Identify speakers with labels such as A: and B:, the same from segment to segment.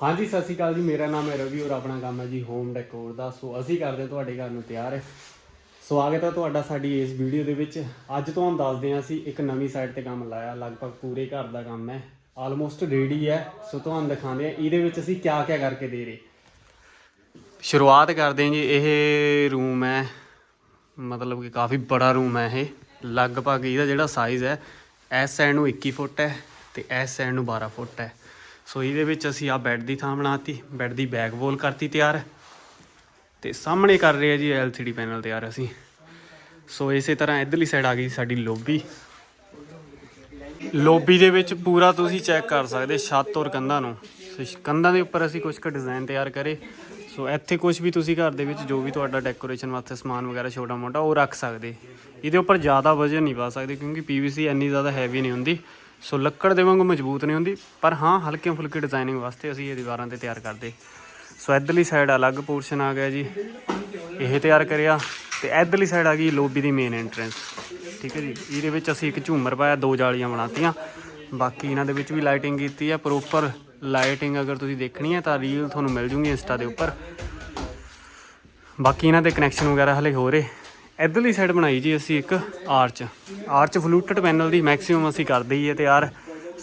A: ਹਾਂਜੀ, ਸਤਿ ਸ਼੍ਰੀ ਅਕਾਲ ਜੀ। ਮੇਰਾ ਨਾਮ ਹੈ ਰਵੀ ਔਰ ਆਪਣਾ ਕੰਮ ਹੈ ਜੀ ਹੋਮ ਡੈਕੋਰ ਦਾ। ਸੋ ਅਸੀਂ ਕਰਦੇ ਹਾਂ ਤੁਹਾਡੇ ਘਰ ਨੂੰ ਤਿਆਰ। ਸਵਾਗਤ ਹੈ ਤੁਹਾਡਾ ਸਾਡੀ ਇਸ ਵੀਡੀਓ ਦੇ ਵਿੱਚ। ਅੱਜ ਤੁਹਾਨੂੰ ਦੱਸਦੇ ਹਾਂ ਅਸੀਂ ਇੱਕ ਨਵੀਂ ਸਾਈਟ ਤੇ ਕੰਮ ਲਾਇਆ। ਲਗਭਗ ਪੂਰੇ ਘਰ ਦਾ ਕੰਮ ਹੈ। ਆਲਮੋਸਟ ਰੈਡੀ ਹੈ। ਸੋ ਤੁਹਾਨੂੰ ਦਿਖਾਉਂਦੇ ਹਾਂ ਇਹਦੇ ਵਿੱਚ ਅਸੀਂ ਕਿਆ ਕਿਆ ਕਰਕੇ ਦੇ ਰਹੇ। ਸ਼ੁਰੂਆਤ ਕਰਦੇ ਹਾਂ ਜੀ। ਇਹ ਰੂਮ ਹੈ। ਮਤਲਬ ਕਿ ਕਾਫੀ ਬੜਾ ਰੂਮ ਹੈ ਇਹ। ਲਗਭਗ ਇਹਦਾ ਜਿਹੜਾ ਸਾਈਜ਼ ਹੈ ਇਸ ਸਾਈਡ ਨੂੰ 21 ਫੁੱਟ ਹੈ ਤੇ ਇਸ ਸਾਈਡ ਨੂੰ 12 ਫੁੱਟ ਹੈ। ਸੋ ਇਹਦੇ ਵਿੱਚ ਅਸੀਂ ਆ ਬੈੱਡ ਦੀ ਥਾਂ ਬਣਾਤੀ ਬੈੱਡ ਦੀ ਬੈਕ ਵੋਲ ਕਰਤੀ ਤਿਆਰ ਤੇ ਸਾਹਮਣੇ ਕਰ ਰਹੇ ਆ ਜੀ LCD ਪੈਨਲ ਤਿਆਰ ਅਸੀਂ। ਸੋ ਇਸੇ ਤਰ੍ਹਾਂ ਇਧਰਲੀ ਸਾਈਡ ਆ ਗਈ ਸਾਡੀ ਲੋਬੀ। ਲੋਬੀ ਦੇ ਵਿੱਚ ਪੂਰਾ ਤੁਸੀਂ ਚੈੱਕ ਕਰ ਸਕਦੇ ਛੱਤ ਔਰ ਕੰਧਾਂ ਨੂੰ। ਸੋ ਕੰਧਾਂ ਦੇ ਉੱਪਰ ਅਸੀਂ ਕੁਝ ਕੁ ਡਿਜ਼ਾਈਨ ਤਿਆਰ ਕਰੇ। ਸੋ ਇੱਥੇ ਕੁਝ ਵੀ ਤੁਸੀਂ ਘਰ ਦੇ ਵਿੱਚ ਜੋ ਵੀ ਤੁਹਾਡਾ ਡੈਕੋਰੇਸ਼ਨ ਵਾਸਤੇ ਸਮਾਨ ਵਗੈਰਾ ਛੋਟਾ ਮੋਟਾ ਉਹ ਰੱਖ ਸਕਦੇ। ਇਹਦੇ ਉੱਪਰ ਜ਼ਿਆਦਾ ਵਜ਼ਨ ਨਹੀਂ ਪਾ ਸਕਦੇ ਕਿਉਂਕਿ PVC ਇੰਨੀ ਜ਼ਿਆਦਾ ਹੈਵੀ ਨਹੀਂ ਹੁੰਦੀ। ਸੋ ਲੱਕੜ ਦੇ ਵਾਂਗੂ ਮਜ਼ਬੂਤ ਨਹੀਂ ਹੁੰਦੀ, ਪਰ ਹਾਂ, ਹਲਕੇ ਫੁਲਕੇ ਡਿਜ਼ਾਈਨਿੰਗ ਵਾਸਤੇ ਅਸੀਂ ਇਹ ਦੀਵਾਰਾਂ ਤੇ ਤਿਆਰ ਕਰਦੇ। ਸੋ ਇਧਰਲੀ ਸਾਈਡ ਅਲੱਗ ਪੋਰਸ਼ਨ ਆ ਗਿਆ ਜੀ। ਇਹ ਤਿਆਰ ਕਰਿਆ ਤੇ ਇਧਰਲੀ ਸਾਈਡ ਆ ਗਈ ਲੋਬੀ ਦੀ ਮੇਨ ਐਂਟਰੈਂਸ ਠੀਕ ਹੈ ਜੀ, ਇਹਦੇ ਵਿੱਚ ਅਸੀਂ ਇੱਕ ਝੂਮਰ ਪਾਇਆ, ਦੋ ਜਾਲੀਆਂ ਬਣਾਤੀਆਂ। ਬਾਕੀ ਇਹਨਾਂ ਦੇ ਵਿੱਚ ਵੀ ਲਾਈਟਿੰਗ ਕੀਤੀ ਹੈ ਪ੍ਰੋਪਰ ਲਾਈਟਿੰਗ ਅਗਰ ਤੁਸੀਂ ਦੇਖਣੀ ਹੈ ਤਾਂ ਰੀਲ ਤੁਹਾਨੂੰ ਮਿਲ ਜੂਗੀ ਇੰਸਟਾ ਦੇ ਉੱਪਰ। ਬਾਕੀ ਇਹਨਾਂ ਦੇ ਕਨੈਕਸ਼ਨ ਵਗੈਰਾ ਹਲੇ ਹੋ ਰਹੇ ਇਧਰਲੀ ਸਾਈਡ ਬਣਾਈ ਜੀ ਅਸੀਂ ਇੱਕ ਆਰਚ ਆਰਚ ਫਲੂਟਡ ਪੈਨਲ ਦੀ ਮੈਕਸਿਮਮ ਅਸੀਂ ਕਰਦੇ ਹੀ ਹੈ ਯਾਰ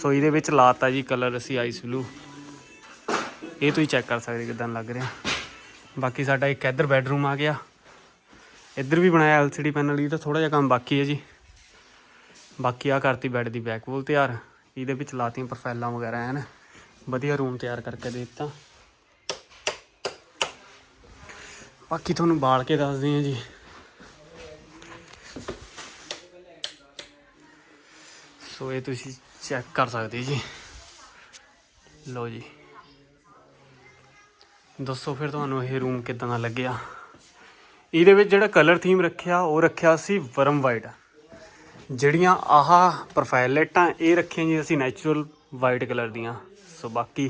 A: ਸੋਈ ਦੇ ਵਿੱਚ ਲਾਤਾ ਜੀ ਕਲਰ ਅਸੀਂ ਆਈਸ ਬਲੂ ਇਹ ਤੁਸੀਂ ਚੈੱਕ ਕਰ ਸਕਦੇ ਕਿਦਾਂ ਲੱਗ ਰਿਹਾ। ਬਾਕੀ ਸਾਡਾ ਇੱਕ ਇੱਧਰ ਬੈੱਡਰੂਮ ਆ ਗਿਆ। ਇੱਧਰ ਵੀ ਬਣਾਇਆ LCD ਪੈਨਲ ਇਹ ਤਾਂ ਥੋੜਾ ਜਿਹਾ ਕੰਮ ਬਾਕੀ ਹੈ ਜੀ। ਬਾਕੀ ਆ ਕਰਤੀ ਬੈੱਡ ਦੀ ਬੈਕ ਵੋਲ ਤਿਆਰ। ਇਹਦੇ ਵਿੱਚ ਲਾਤੀਆਂ ਪ੍ਰੋਫਾਈਲਾਂ ਵਗੈਰਾ ਐਨ। ਵਧੀਆ ਰੂਮ ਤਿਆਰ ਕਰਕੇ ਦੇ ਦਿੱਤਾ। ਬਾਕੀ ਤੁਹਾਨੂੰ ਬਾਲ ਕੇ ਦੱਸਦੇ ਹਾਂ ਜੀ। ਸੋ ਇਹ ਤੁਸੀਂ ਚੈੱਕ ਕਰ ਸਕਦੇ ਜੀ। ਲਓ ਜੀ। ਦੱਸੋ ਫਿਰ ਤੁਹਾਨੂੰ ਇਹ ਰੂਮ ਕਿਦਾਂ ਦਾ ਲੱਗਿਆ? ਇਹਦੇ ਵਿੱਚ ਜਿਹੜਾ ਕਲਰ ਥੀਮ ਰੱਖਿਆ, ਉਹ ਰੱਖਿਆ ਸੀ ਵਰਮ ਵਾਈਟ ਜਿਹੜੀਆਂ ਆਹ ਪ੍ਰੋਫਾਈਲ ਲਾਈਟਾਂ ਇਹ ਰੱਖੀਆਂ ਜੀ ਅਸੀਂ ਨੈਚੁਰਲ ਵਾਈਟ ਕਲਰ ਦੀਆਂ। ਸੋ ਬਾਕੀ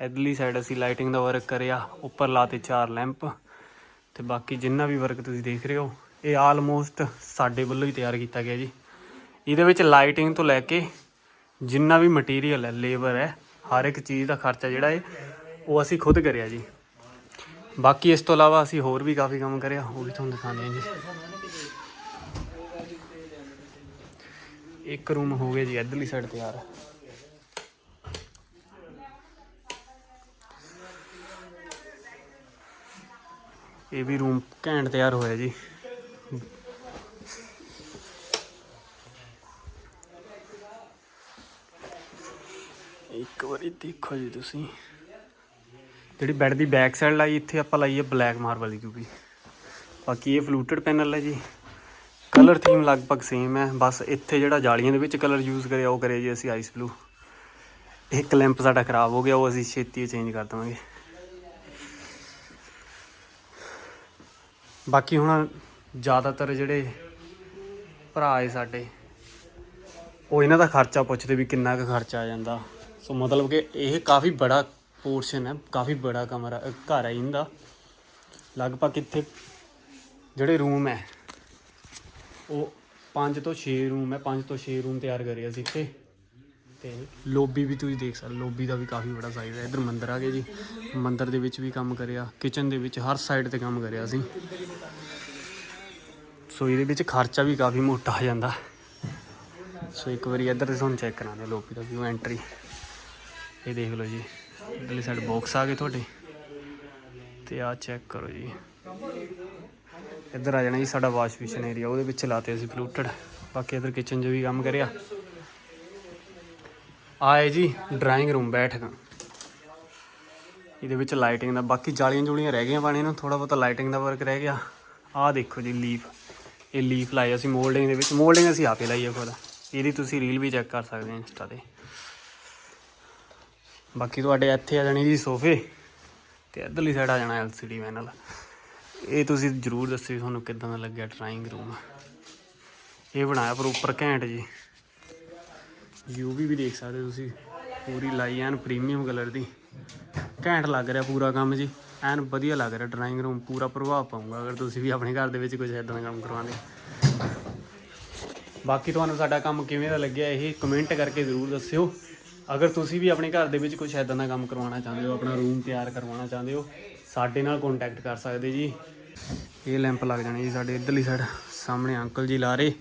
A: ਇਧਰਲੀ ਸਾਈਡ ਅਸੀਂ ਲਾਈਟਿੰਗ ਦਾ ਵਰਕ ਕਰਿਆ, ਉੱਪਰ ਲਾਤੇ ਚਾਰ ਲੈਂਪ ਤੇ ਬਾਕੀ ਜਿੰਨਾ ਵੀ ਵਰਕ ਤੁਸੀਂ ਦੇਖ ਰਹੇ ਹੋ, ਇਹ ਆਲਮੋਸਟ ਸਾਡੇ ਵੱਲੋਂ ਹੀ ਤਿਆਰ ਕੀਤਾ ਗਿਆ ਜੀ। ਇਹਦੇ ਵਿੱਚ ਲਾਈਟਿੰਗ ਤੋਂ ਲੈ ਕੇ ਜਿੰਨਾ ਵੀ ਮਟੀਰੀਅਲ ਹੈ ਲੇਬਰ ਹੈ, ਹਰ ਇੱਕ ਚੀਜ਼ ਦਾ ਖਰਚਾ ਜਿਹੜਾ ਹੈ ਉਹ ਅਸੀਂ ਖੁਦ ਕਰਿਆ ਜੀ। ਬਾਕੀ ਇਸ ਤੋਂ ਇਲਾਵਾ ਅਸੀਂ ਹੋਰ ਵੀ ਕਾਫੀ ਕੰਮ ਕਰਿਆ, ਉਹ ਵੀ ਤੁਹਾਨੂੰ ਦਿਖਾਉਂਦੇ ਹਾਂ ਜੀ। ਇੱਕ ਰੂਮ ਹੋ ਗਿਆ ਜੀ, ਇਧਰਲੀ ਸਾਈਡ ਤਿਆਰ। ਇਹ ਵੀ ਰੂਮ ਘੈਂਟ ਤਿਆਰ ਹੋਇਆ ਜੀ। ਇੱਕ ਵਾਰੀ ਦੇਖੋ ਜੀ ਤੁਸੀਂ। ਜਿਹੜੀ ਬੈੱਡ ਦੀ ਬੈਕ ਸਾਈਡ ਲਾਈ, ਇੱਥੇ ਆਪਾਂ ਲਾਈ ਹੈ ਬਲੈਕ ਮਾਰਬਲ ਦੀ ਕਿਉਂਕਿ। ਬਾਕੀ ਇਹ ਫਲੂਟਡ ਪੈਨਲ ਹੈ ਜੀ। ਕਲਰ ਥੀਮ ਲਗਭਗ ਸੇਮ ਹੈ। ਬਸ ਇੱਥੇ ਜਿਹੜਾ ਜਾਲੀਆਂ ਦੇ ਵਿੱਚ ਕਲਰ ਯੂਜ਼ ਕਰਿਆ, ਉਹ ਕਰਿਆ ਜੀ ਅਸੀਂ ਆਈਸ ਬਲੂ ਇੱਕ ਲੈਂਪ ਸਾਡਾ ਖਰਾਬ ਹੋ ਗਿਆ, ਉਹ ਅਸੀਂ ਛੇਤੀ ਚੇਂਜ ਕਰ ਦਵਾਂਗੇ। ਬਾਕੀ ਹੁਣ ਜ਼ਿਆਦਾਤਰ ਜਿਹੜੇ ਭਰਾ ਏ ਸਾਡੇ, ਉਹ ਇਹਨਾਂ ਦਾ ਖਰਚਾ ਪੁੱਛਦੇ ਵੀ ਕਿੰਨਾ ਕੁ ਖਰਚਾ ਆ ਜਾਂਦਾ। ਸੋ ਮਤਲਬ ਕਿ ਇਹ ਕਾਫੀ ਬੜਾ ਪੋਰਸ਼ਨ ਹੈ, ਕਾਫੀ ਬੜਾ ਕਮਰਾ ਘਰ ਹੈ ਇਹਦਾ। ਲਗਭਗ ਇੱਥੇ ਜਿਹੜੇ ਰੂਮ ਹੈ, ਉਹ 5 ਤੋਂ 6 ਰੂਮ ਹੈ 5 ਤੋਂ 6 ਰੂਮ ਤਿਆਰ ਕਰੇ ਅਸੀਂ ਇੱਥੇ। ਤੇ ਲੋਬੀ ਵੀ ਤੁਸੀਂ ਦੇਖ ਸਕਦੇ ਲੋਬੀ ਦਾ ਵੀ ਕਾਫੀ ਬੜਾ ਸਾਈਜ਼ ਹੈ। ਇਧਰ ਮੰਦਰ ਆ ਗਿਆ ਜੀ। ਮੰਦਰ ਦੇ ਵਿੱਚ ਵੀ ਕੰਮ ਕਰਿਆ ਕਿਚਨ ਦੇ ਵਿੱਚ ਹਰ ਸਾਈਡ ਤੇ ਕੰਮ ਕਰਿਆ ਅਸੀਂ। ਸੋ ਇਹਦੇ ਵਿੱਚ ਖਰਚਾ ਵੀ ਕਾਫੀ ਮੋਟਾ ਆ ਜਾਂਦਾ। ਸੋ ਇੱਕ ਵਾਰੀ ਇੱਧਰ ਤੇ ਤੁਹਾਨੂੰ ਚੈੱਕ ਕਰਾਉਂਦੇ ਲੋਬੀ ਦਾ ਵਿਊ ਐਂਟਰੀ ਇਹ ਦੇਖ ਲਓ ਜੀ, ਇਧਰਲੀ ਸਾਈਡ ਬਾਕਸ ਆ ਗਏ ਤੁਹਾਡੇ। ਤੇ ਆ ਚੈੱਕ ਕਰੋ ਜੀ। ਇੱਧਰ ਆ ਜਾਣਾ ਜੀ ਸਾਡਾ ਵਾਸ਼ ਬੇਸਿਨ ਏਰੀਆ ਉਹਦੇ ਵਿੱਚ ਲਾਤੇ ਅਸੀਂ ਫਲੂਟਡ ਬਾਕੀ ਇੱਧਰ ਕਿਚਨ 'ਚ ਵੀ ਕੰਮ ਕਰਿਆ। ਆਏ ਜੀ ਡਰਾਇੰਗ ਰੂਮ ਬੈਠਕਾਂ। ਇਹਦੇ ਵਿੱਚ ਲਾਈਟਿੰਗ ਦਾ, ਬਾਕੀ ਜਾਲੀਆਂ ਜੁਲੀਆਂ ਰਹਿ ਗਈਆਂ ਪਾਣੀ ਨੂੰ ਥੋੜਾ ਬਹੁਤਾ ਲਾਈਟਿੰਗ ਦਾ ਵਰਕ ਰਹਿ ਗਿਆ। ਆਹ ਦੇਖੋ ਜੀ ਲੀਫ ਇਹ ਲੀਫ ਲਾਇਆ ਅਸੀਂ ਮੋਲਡਿੰਗ ਦੇ ਵਿੱਚ ਮੋਲਡਿੰਗ ਅਸੀਂ ਆਪੇ ਲਾਈ ਹੈ ਖੁਦ। ਇਹਦੀ ਤੁਸੀਂ ਰੀਲ ਵੀ ਚੈੱਕ ਕਰ ਸਕਦੇ ਹੋ ਇੰਸਟਾ ਤੇ। ਬਾਕੀ ਤੁਹਾਡੇ ਇੱਥੇ ਆ ਜਾਣੀ ਜੀ ਸੋਫੇ ਤੇ ਇੱਧਰਲੀ ਸਾਈਡ ਆ ਜਾਣਾ LCD ਪੈਨਲ ਇਹ ਤੁਸੀਂ ਜਰੂਰ ਦੱਸਿਓ ਵੀ ਤੁਹਾਨੂੰ ਕਿੱਦਾਂ ਦਾ ਲੱਗਿਆ ਡਰਾਇੰਗ ਰੂਮ ਇਹ ਬਣਾਇਆ ਪ੍ਰੋਪਰ ਘੈਂਟ ਜੀ। ਯੂਵੀ ਵੀ ਦੇਖ ਸਕਦੇ ਹੋ ਤੁਸੀਂ। ਪੂਰੀ ਲਾਈ ਐਨ ਪ੍ਰੀਮੀਅਮ ਕਲਰ ਦੀ। ਘੈਂਟ ਲੱਗ ਰਿਹਾ ਪੂਰਾ ਕੰਮ ਜੀ। ਐਨ ਵਧੀਆ ਲੱਗ ਰਿਹਾ ਡਰਾਇੰਗ ਰੂਮ ਪੂਰਾ ਪ੍ਰਭਾਵ ਪਾਊਗਾ ਅਗਰ ਤੁਸੀਂ ਵੀ ਆਪਣੇ ਘਰ ਦੇ ਵਿੱਚ ਕੁਝ ਇਦਾਂ ਦਾ ਕੰਮ ਕਰਵਾਉਂਦੇ। ਬਾਕੀ ਤੁਹਾਨੂੰ ਸਾਡਾ ਕੰਮ ਕਿਵੇਂ ਦਾ ਲੱਗਿਆ ਇਹ ਕਮੈਂਟ ਕਰਕੇ ਜ਼ਰੂਰ ਦੱਸਿਓ। ਅਗਰ ਤੁਸੀਂ ਵੀ ਆਪਣੇ ਘਰ ਦੇ ਵਿੱਚ ਕੁਝ ਐਦਾਂ ਦਾ ਕੰਮ ਕਰਵਾਉਣਾ ਚਾਹੁੰਦੇ ਹੋ, ਆਪਣਾ ਰੂਮ ਤਿਆਰ ਕਰਵਾਉਣਾ ਚਾਹੁੰਦੇ ਹੋ, ਸਾਡੇ ਨਾਲ ਕੰਟੈਕਟ ਕਰ ਸਕਦੇ ਜੀ। ਇਹ ਲੈਂਪ ਲੱਗ ਜਾਣੇ ਜੀ ਸਾਡੇ ਇਧਰਲੀ ਸਾਈਡ ਸਾਹਮਣੇ ਅੰਕਲ ਜੀ ਲਾ ਰਹੇ।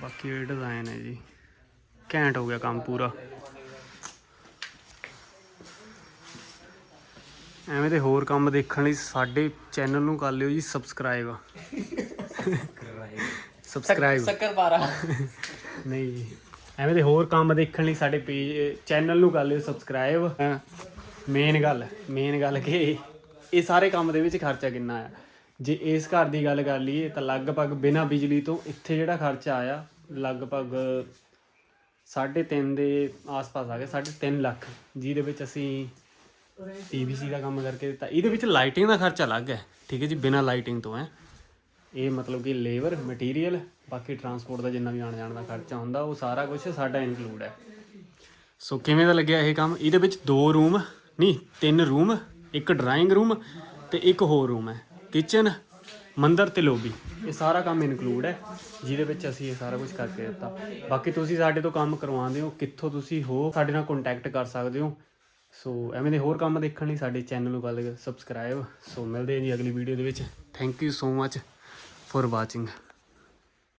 A: ਬਾਕੀ ਇਹ ਡਿਜ਼ਾਈਨ ਹੈ ਜੀ। ਘੈਂਟ ਹੋ ਗਿਆ ਕੰਮ ਪੂਰਾ। ਐਵੇਂ ਦੇ ਹੋਰ ਕੰਮ ਦੇਖਣ ਲਈ ਸਾਡੇ ਚੈਨਲ ਨੂੰ ਕਰ ਲਿਓ ਜੀ ਸਬਸਕ੍ਰਾਈਬ ਸਬਸਕ੍ਰਾਈਬ
B: ਸ਼ੱਕਰ ਪਾਰਾ
A: ਨਹੀਂ ਜੀ। ਐਵੇਂ ਦੇ ਹੋਰ ਕੰਮ ਦੇਖਣ ਲਈ ਸਾਡੇ ਪੇਜ ਚੈਨਲ ਨੂੰ ਕਰ ਲਿਓ ਸਬਸਕ੍ਰਾਈਬ ਮੇਨ ਗੱਲ ਮੇਨ ਗੱਲ ਕਿ ਇਹ ਸਾਰੇ ਕੰਮ ਦੇ ਵਿੱਚ ਖਰਚਾ ਕਿੰਨਾ ਆ? ਜੇ ਇਸ ਘਰ ਦੀ ਗੱਲ ਕਰ ਲਈਏ ਤਾਂ ਲਗਭਗ ਬਿਨਾਂ ਬਿਜਲੀ ਤੋਂ ਇੱਥੇ ਜਿਹੜਾ ਖਰਚਾ ਆਇਆ ਲਗਭਗ 3.5 ਦੇ ਆਸ-ਪਾਸ ਆ ਗਿਆ 3.5 ਲੱਖ। ਜਿਹਦੇ ਵਿੱਚ ਅਸੀਂ ਪੀਵੀਸੀ ਦਾ ਕੰਮ ਕਰਕੇ ਦਿੱਤਾ। ਇਹਦੇ ਵਿੱਚ ਲਾਈਟਿੰਗ ਦਾ ਖਰਚਾ ਅਲੱਗ ਹੈ। ਠੀਕ ਹੈ ਜੀ ਬਿਨਾਂ ਲਾਈਟਿੰਗ ਤੋਂ ਹੈ। ਇਹ ਮਤਲਬ ਕਿ ਲੇਬਰ ਮਟੀਰੀਅਲ ਬਾਕੀ ਟਰਾਂਸਪੋਰਟ ਦਾ ਜਿੰਨਾ ਵੀ ਆਣ ਜਾਣ ਦਾ ਖਰਚਾ ਹੁੰਦਾ ਉਹ ਸਾਰਾ ਕੁਝ ਸਾਡਾ ਇਨਕਲੂਡ ਹੈ। ਸੋ ਕਿਵੇਂ ਦਾ ਲੱਗਿਆ ਇਹ ਕੰਮ? ਇਹਦੇ ਵਿੱਚ ਦੋ ਰੂਮ ਨਹੀਂ ਤਿੰਨ ਰੂਮ ਇੱਕ ਡਰਾਇੰਗ ਰੂਮ ਤੇ ਇੱਕ ਹੋਰ ਰੂਮ ਹੈ। ਕਿਚਨ ਮੰਦਰ ਤੇ ਲੋਬੀ ਇਹ ਸਾਰਾ ਕੰਮ ਇਨਕਲੂਡ ਹੈ ਜਿਹਦੇ ਵਿੱਚ ਅਸੀਂ ਇਹ ਸਾਰਾ ਕੁਝ ਕਰਕੇ ਦਿੱਤਾ। ਬਾਕੀ ਤੁਸੀਂ ਸਾਡੇ ਤੋਂ ਕੰਮ ਕਰਵਾਉਂਦੇ ਹੋ ਕਿੱਥੋਂ ਤੁਸੀਂ ਹੋ ਸਾਡੇ ਨਾਲ ਕੰਟੈਕਟ ਕਰ ਸਕਦੇ ਹੋ। ਸੋ ਐਵੇਂ ਦੇ ਹੋਰ ਕੰਮ ਦੇਖਣ ਲਈ ਸਾਡੇ ਚੈਨਲ ਨੂੰ ਕਰ ਸਬਸਕ੍ਰਾਈਬ ਸੋ ਮਿਲਦੇ ਹਾਂ ਜੀ ਅਗਲੀ ਵੀਡੀਓ ਦੇ ਵਿੱਚ। Thank you so much for watching